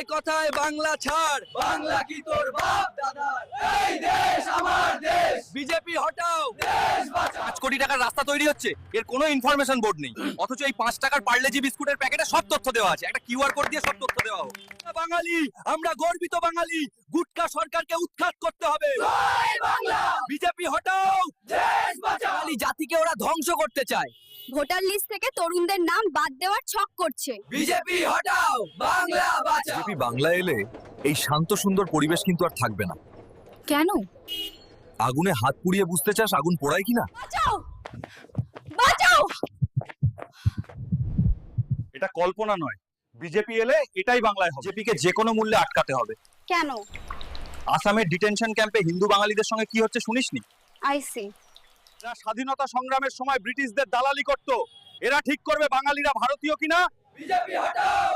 কথায় কথায় বাংলা ছাড়। বাংলা কি তোর বাপ দাদার এই দেশ আমার দেশ। বিজেপি হটাও। দেশ বাঁচাও। পাঁচ কোটি টাকার রাস্তা তৈরি হচ্ছে এর কোনো ইনফরমেশন বোর্ড নেই। অথচ এই পাঁচ টাকার পার্লেজি বিস্কুটের প্যাকেটে সব তথ্য দেওয়া আছে একটা কিউআর কোড দিয়ে সব তথ্য দেওয়া হোক। বাঙালি আমরা গর্বিত বাঙালি গুটকা সরকারকে উৎখাত করতে হবে। বিজেপি হটাও। বাঙালি জাতিকে ওরা ধ্বংস করতে চায়। ভোটার লিস্ট থেকে তরুণদের নাম বাদ দেওয়ার ছক করছে। বিজেপি হটাও! বাংলা বাঁচাও! বিজেপি বাংলা এলে এই শান্ত সুন্দর পরিবেশ কিন্তু আর থাকবে না। কেন? আগুনে হাত পুড়িয়ে বুঝতে চাস আগুন পোড়ায় কিনা? বাঁচাও! বাঁচাও! এটা কল্পনা নয়। বিজেপি এলে এটাই বাংলায় হবে। বিজেপিকে যে কোনো মূল্যে আটকাতে হবে। কেন? আসামের ডিটেনশন ক্যাম্পে হিন্দু বাঙালিদের সঙ্গে কি হচ্ছে শুনিসনি? আইসি এরা স্বাধীনতা সংগ্রামের সময় ব্রিটিশদের দালালি করত, এরা ঠিক করবে বাঙালিরা ভারতীয় কিনা? বিজেপি হটাও!